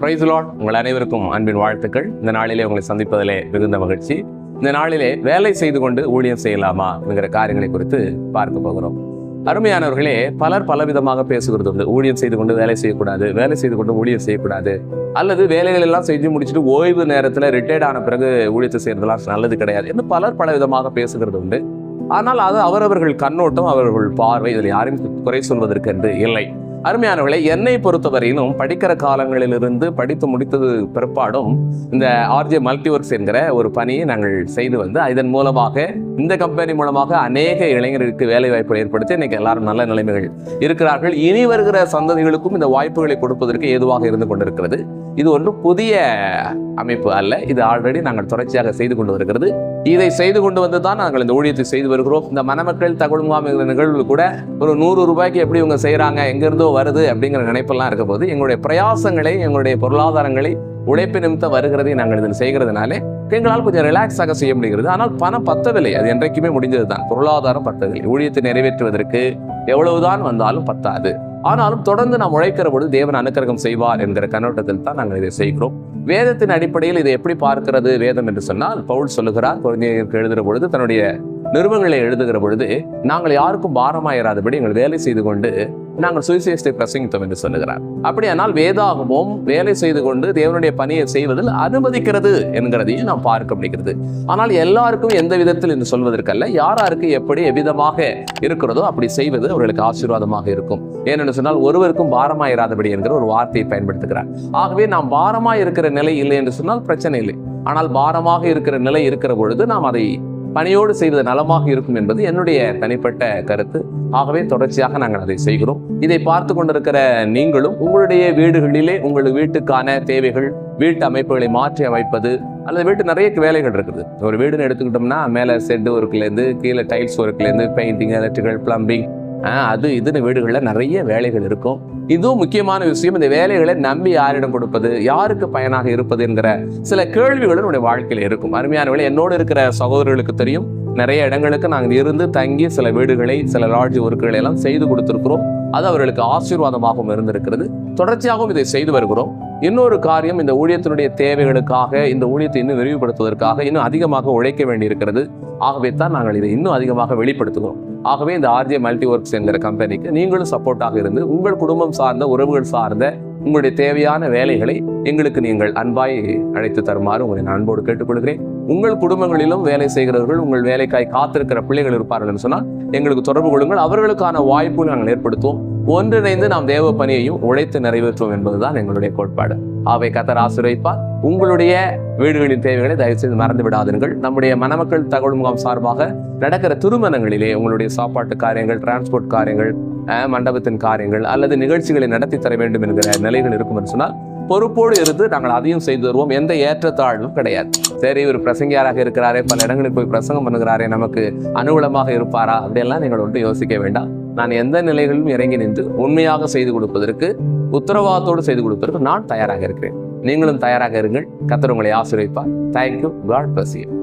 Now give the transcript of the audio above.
Price Lord உங்கள் அனைவருக்கும் அன்பின் வாழ்த்துக்கள். இந்த நாளிலே உங்களை சந்திப்பதிலே மிகுந்த மகிழ்ச்சி. இந்த நாளிலே வேலை செய்து கொண்டு ஊழியம் செய்யலாமா என்கிற காரியங்களை குறித்து பார்க்க போகிறோம். அருமையானவர்களே பலர் பலவிதமாக பேசுகிறது உண்டு. ஊழியம் செய்து கொண்டு வேலை செய்யக்கூடாது வேலை செய்து கொண்டு ஊழியம் செய்யக்கூடாது. அல்லது வேலைகள் எல்லாம் செஞ்சு முடிச்சுட்டு ஓய்வு நேரத்தில் ரிட்டையர்ட் ஆன பிறகு ஊழியத்தை செய்யறதுலாம் நல்லது கிடையாது என்று பலர் பலவிதமாக பேசுகிறது உண்டு. ஆனால் அது அவரவர்கள் கண்ணோட்டம் அவர்கள் பார்வை இதில் யாரும் குறை சொல்வதற்கு என்று இல்லை. அருமையானவர்களை என்னை பொறுத்தவரையிலும் படிக்கிற காலங்களிலிருந்து படித்து முடித்தது பிற்பாடும் இந்த ஆர்ஜே மல்டிவொர்க்ஸ் என்கிற ஒரு பணியை நாங்கள் செய்து வந்து இதன் மூலமாக இந்த கம்பெனி மூலமாக அநேக இளைஞர்களுக்கு வேலை வாய்ப்பு ஏற்படுத்தி இன்னைக்கு எல்லாரும் நல்ல நிலைமைகள் இருக்கிறார்கள். இனி வருகிற சந்ததிகளுக்கும் இந்த வாய்ப்புகளை கொடுப்பதற்கு ஏதுவாக இருந்து கொண்டிருக்கிறது. இது ஒன்று புதிய அமைப்பு அல்ல. இது ஆல்ரெடி நாங்கள் தொடர்ச்சியாக செய்து கொண்டு வருகிறது. இதை செய்து கொண்டு வந்து தான் நாங்கள் இந்த ஊழியத்தை செய்து வருகிறோம். இந்த மணமக்கள் தகவல் முகாம் நிகழ்வு கூட ஒரு நூறு ரூபாய்க்கு எப்படி இவங்க செய்கிறாங்க எங்கேருந்தோ வருது அப்படிங்கிற நினைப்பெல்லாம் இருக்க போது எங்களுடைய பிரயாசங்களை எங்களுடைய பொருளாதாரங்களை உழைப்பு நிமித்தம் வருகிறதை நாங்கள் இதில் செய்கிறதுனாலே எங்களால் கொஞ்சம் ரிலாக்ஸாக செய்ய முடிகிறது. ஆனால் பணம் பத்தவில்லை. அது என்றைக்குமே முடிஞ்சது தான் பொருளாதாரம் பத்தவில்லை. ஊழியத்தை நிறைவேற்றுவதற்கு எவ்வளவுதான் வந்தாலும் பத்தாது. ஆனாலும் தொடர்ந்து நாம் உழைக்கிற பொழுது தேவன் அனுக்கிரகம் செய்வார் என்கிற கண்ணோட்டத்தில் தான் நாங்கள் இதை செய்கிறோம். வேதத்தின் அடிப்படையில் இதை எப்படி பார்க்கிறது வேதம் என்று சொன்னால் பவுல் சொல்லுகிறார் குழந்தைகளுக்கு எழுதுகிற பொழுது தன்னுடைய நிறுவனங்களை எழுதுகிற பொழுது நாங்கள் யாருக்கும் பாரமாயிராதபடி எங்கள் வேலை செய்து கொண்டு நாங்கள் சுவிசேஷத்தை பிரசங்கித்தோம் என்று சொல்லுகிறார். அப்படியானால் வேதாகமும் வேலை செய்து கொண்டு தேவனுடைய பணியை செய்வதில் அனுமதிக்கிறது என்கிறதையும் நாம் பார்க்க முடிகிறது. ஆனால் எல்லாருக்கும் எந்த விதத்தில் என்று சொல்வதற்கல்ல யாராருக்கு எப்படி எவ்விதமாக இருக்கிறதோ அப்படி செய்வது அவர்களுக்கு ஆசீர்வாதமாக இருக்கும். ஏனென்று சொன்னால் ஒருவருக்கும் பாரமாயிராதபடி என்கிற ஒரு வார்த்தையை பயன்படுத்துகிறார். ஆகவே நாம் பாரமாக இருக்கிற நிலை இல்லை என்று சொன்னால் பிரச்சனை இல்லை. ஆனால் பாரமாக இருக்கிற நிலை இருக்கிற பொழுது நாம் அதை பணியோடு செய்வது நலமாக இருக்கும் என்பது என்னுடைய தனிப்பட்ட கருத்து. ஆகவே தொடர்ச்சியாக நாங்கள் அதை செய்கிறோம். இதை பார்த்து கொண்டிருக்கிற நீங்களும் உங்களுடைய வீடுகளிலே உங்கள் வீட்டுக்கான தேவைகள் வீட்டு அமைப்புகளை மாற்றி அமைப்பது அல்லது வீட்டு நிறைய வேலைகள் இருக்குது. ஒரு வீடுன்னு எடுத்துக்கிட்டோம்னா மேலே செட்டு ஒர்க்லேருந்து கீழே டைல்ஸ் ஒர்க்லேருந்து பெயிண்டிங் எலக்ட்ரிக்கல் பிளம்பிங் அது இதுன்னு வீடுகளில் நிறைய வேலைகள் இருக்கும். இதுவும் முக்கியமான விஷயம் இந்த வேலைகளை நம்பி யாரிடம் கொடுப்பது யாருக்கு பயனாக இருப்பது என்கிற சில கேள்விகளும் நம்முடைய வாழ்க்கையில் இருக்கும். அருமையானவர்கள் என்னோடு இருக்கிற சகோதரர்களுக்கு தெரியும். நிறைய இடங்களுக்கு நாங்கள் இருந்து தங்கி சில வீடுகளை சில லாட்ஜ் ஒர்க்குகளை எல்லாம் செய்து கொடுத்திருக்கிறோம். அது அவர்களுக்கு ஆசீர்வாதமாகவும் இருந்திருக்கிறது. தொடர்ச்சியாகவும் இதை செய்து வருகிறோம். இன்னொரு காரியம் இந்த ஊழியத்தினுடைய தேவைகளுக்காக இந்த ஊழியத்தை இன்னும் விரிவுபடுத்துவதற்காக இன்னும் அதிகமாக உழைக்க வேண்டியிருக்கிறது. ஆகவே தான் நாங்கள் இதை இன்னும் அதிகமாக வெளிப்படுத்துகிறோம். ஆகவே இந்த ஆர்ஜே மல்டி ஒர்க்ஸ் என்கிற கம்பெனிக்கு நீங்களும் சப்போர்ட்டாக இருந்து உங்கள் குடும்பம் சார்ந்த உறவுகள் சார்ந்த உங்களுடைய தேவையான வேலைகளை எங்களுக்கு நீங்கள் அன்பாய் அழைத்து தருமாறு உங்களை நான் அன்போடு கேட்டுக்கொள்கிறேன். உங்கள் குடும்பங்களிலும் வேலை செய்கிறவர்கள் உங்கள் வேலைக்காய் காத்திருக்கிற பிள்ளைகள் இருப்பார்கள் என்று சொன்னால் எங்களுக்கு தொடர்பு கொள்ளுங்கள். அவர்களுக்கான வாய்ப்பு நாங்கள் ஏற்படுத்துவோம். ஒன்றிணைந்து நாம் தேவ பணியையும் உழைத்து நிறைவேற்றுவோம் என்பதுதான் எங்களுடைய கோட்பாடு. அவை கத்தர் ஆசிரியப்பார் உங்களுடைய வீடுகளின் தேவைகளை தயவுசெய்து மறந்து விடாதீர்கள். நம்முடைய மணமக்கள் தகவல் முகாம் சார்பாக நடக்கிற திருமணங்களிலே உங்களுடைய சாப்பாட்டு காரியங்கள் டிரான்ஸ்போர்ட் காரியங்கள் மண்டபத்தின் காரியங்கள் அல்லது நிகழ்ச்சிகளை நடத்தி தர வேண்டும் என்கிற நிலைகள் இருக்கும் என்று சொன்னால் பொறுப்போடு இருந்து நாங்கள் அதையும் செய்து வருவோம். எந்த ஏற்றத்தாழ்வும் கிடையாது. சரி இவர் பிரசங்கியாராக இருக்கிறாரே பல இடங்களுக்கு போய் பிரசங்கம் பண்ணுகிறாரே நமக்கு அனுகூலமாக இருப்பாரா? அப்படியெல்லாம் நீங்கள் ஒன்று யோசிக்க வேண்டாம். நான் எந்த நிலைகளிலும் இறங்கி நின்று உண்மையாக செய்து கொடுப்பதற்கு உத்தரவாதத்தோடு செய்து கொடுப்பதற்கு நான் தயாராக இருக்கிறேன். நீங்களும் தயாராக இருங்கள். கத்தர் உங்களை ஆசிரியப்பார் தேங்க்யூ காட் பசியம்